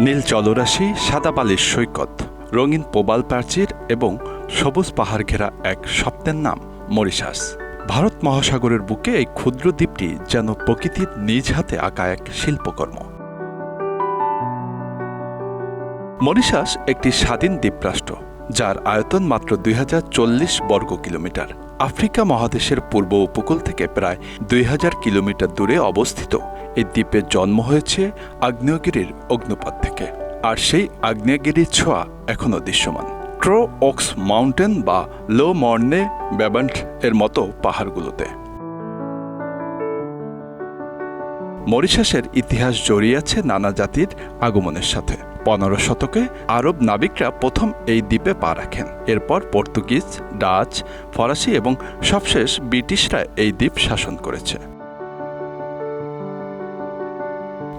নীল জলরাশি সাদা বালির সৈকত, রঙিন প্রবাল প্রাচীর এবং সবুজ পাহাড় ঘেরা এক স্বপ্নের নাম মরিশাস। ভারত মহাসাগরের বুকে এই ক্ষুদ্র দ্বীপটি যেন প্রকৃতির নিজ হাতে আঁকা এক শিল্পকর্ম। মরিশাস একটি স্বাধীন দ্বীপরাষ্ট্র, যার আয়তন মাত্র দুই হাজার চল্লিশ বর্গ কিলোমিটার। আফ্রিকা মহাদেশের পূর্ব উপকূল থেকে প্রায় দুই হাজার কিলোমিটার দূরে অবস্থিত। এই দ্বীপের জন্ম হয়েছে আগ্নেয়গিরির অগ্নুপাত থেকে। আর সেই আগ্নেয়গিরির ছোঁয়া এখনও দৃশ্যমান। ট্রো অক্স মাউন্টেন বা লো মর্নে ব্যাবান্ট এর মতো পাহাড়গুলোতে। মরিশাসের ইতিহাস জড়িয়ে আছে নানা জাতির আগমনের সাথে। পনেরো শতকে আরব নাবিকরা প্রথম এই দ্বীপে পা রাখেন। এরপর পর্তুগিজ, ডাচ, ফরাসি এবং সবশেষ ব্রিটিশরা এই দ্বীপ শাসন করেছে।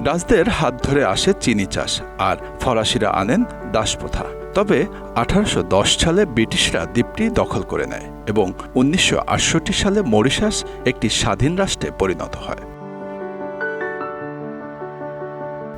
ডাচদের হাত ধরে আসে চিনি চাষ, আর ফরাসিরা আনেন দাসপ্রথা তবে আঠারোশো দশ সালে ব্রিটিশরা দ্বীপটি দখল করে নেয় এবং উনিশশো আটষট্টি সালে মরিশাস একটি স্বাধীন রাষ্ট্রে পরিণত হয়।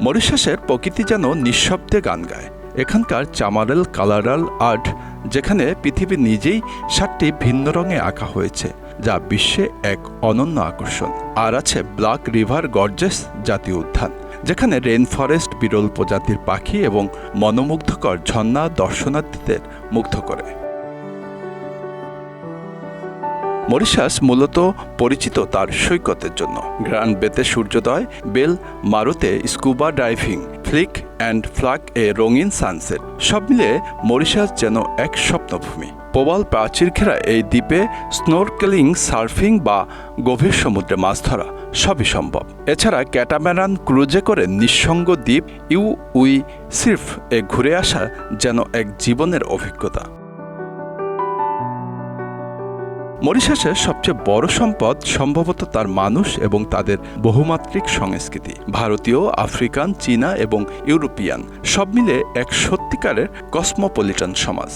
মরিশাসের প্রকৃতি যেন নিঃশব্দে গান গায়। এখানকার চামারেল, কালারাল আর্ট, যেখানে পৃথিবী নিজেই সাতটি ভিন্ন রঙে আঁকা হয়েছে, যা বিশ্বে এক অনন্য আকর্ষণ। আর আছে ব্ল্যাক রিভার গর্জেস জাতীয় উদ্যান। যেখানে রেন ফরেস্ট বিরল প্রজাতির পাখি এবং মনোমুগ্ধকর ঝর্ণা দর্শনার্থীদের মুগ্ধ করে। মরিশাস মূলত পরিচিত তার সৈকতের জন্য। গ্র্যান্ড বেতে সূর্যোদয়, bell মারুতে scuba diving Flic and Flac এ রঙিন সানসেট। সব মিলে মরিশাস যেন এক স্বপ্নভূমি। প্রবাল প্রাচীর ঘেরা এই দ্বীপে স্নোরকেলিং, সার্ফিং বা গভীর সমুদ্রে মাছ ধরা সবই সম্ভব। এছাড়া ক্যাটাম্যারান ক্রুজে করে নিঃসঙ্গ দ্বীপ ইউ উই সির্ফ এ ঘুরে আসা যেন এক জীবনের অভিজ্ঞতা। মরিশাসের সবচেয়ে বড় সম্পদ সম্ভবত তার মানুষ এবং তাদের বহুমাত্রিক সংস্কৃতি। ভারতীয়, আফ্রিকান, চীনা এবং ইউরোপিয়ান সব মিলে এক সত্যিকারের কসমোপলিটান সমাজ।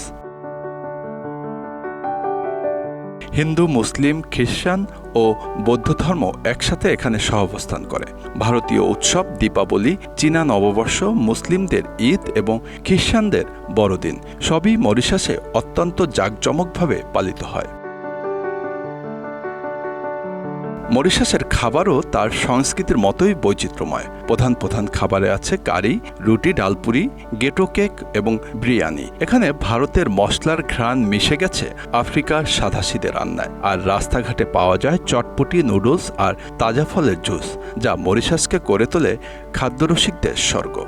হিন্দু, মুসলিম, খ্রিস্টান ও বৌদ্ধ ধর্ম একসাথে এখানে সহাবস্থান করে। ভারতীয় উৎসব, দীপাবলি, চীনা নববর্ষ, মুসলিমদের ঈদ এবং খ্রিস্টানদের বড়দিন সবই মরিশাসে অত্যন্ত জাঁকজমকভাবে পালিত হয়। মরিশাসের খাবারও তার সংস্কৃতির মতোই বৈচিত্র্যময়। প্রধান প্রধান খাবারে আছে কারি, রুটি, ডালপুরি, গেটো কেক এবং বিরিয়ানি। এখানে ভারতের মশলার ঘ্রাণ মিশে গেছে আফ্রিকার সাধাসিদের রান্নায়। আর রাস্তাঘাটে পাওয়া যায় চটপটি নুডলস আর তাজা ফলের জুস, যা মরিশাসকে করে তোলে খাদ্যরসিকদের স্বর্গ।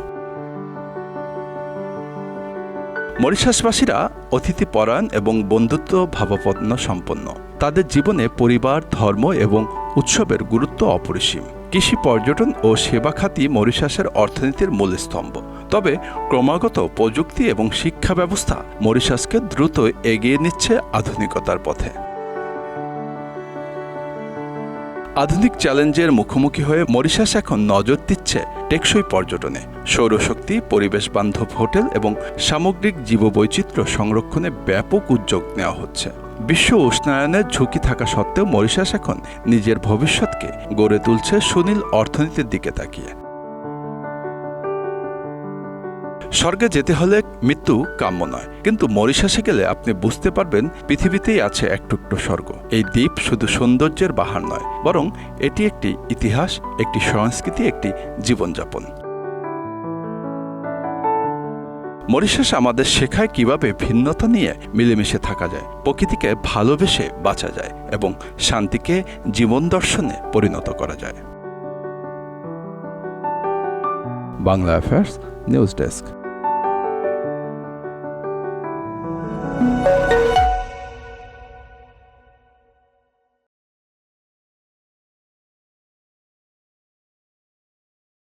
মরিশাসবাসীরা অতিথিপরায়ণ এবং বন্ধুত্ব ভাবাপন্ন সম্পন্ন। তাদের জীবনে পরিবার, ধর্ম এবং উৎসবের গুরুত্ব অপরিসীম। কৃষি পর্যটন ও সেবা খাতি মরিশাসের অর্থনীতির মূল স্তম্ভ তবে ক্রমাগত প্রযুক্তি এবং শিক্ষা ব্যবস্থা মরিশাসকে দ্রুত এগিয়ে নিচ্ছে আধুনিকতার পথে। আধুনিক চ্যালেঞ্জের মুখোমুখি হয়ে মরিশাস এখন নজর দিচ্ছে টেকসই পর্যটনে। সৌরশক্তি পরিবেশ বান্ধব হোটেল এবং সামগ্রিক জীববৈচিত্র্য সংরক্ষণে ব্যাপক উদ্যোগ নেওয়া হচ্ছে। বিশ্ব উষ্ণায়নের ঝুঁকি থাকা সত্ত্বেও মরিশাস এখন নিজের ভবিষ্যৎকে গড়ে তুলছে সুনীল অর্থনীতির দিকে তাকিয়ে। স্বর্গে যেতে হলে মৃত্যু কাম্য নয়। কিন্তু মরিশাসে গেলে আপনি বুঝতে পারবেন পৃথিবীতেই আছে এক টুকরো স্বর্গ। এই দ্বীপ শুধু সৌন্দর্যের বাহার নয়, বরং এটি একটি ইতিহাস, একটি সংস্কৃতি, একটি জীবনযাপন। মরিশাস আমাদের শেখায় কীভাবে ভিন্নতা নিয়ে মিলেমিশে থাকা যায়, প্রকৃতিকে ভালোবেসে বাঁচা যায় এবং শান্তিকে জীবন দর্শনে পরিণত করা যায়। Bangla affairs, news desk.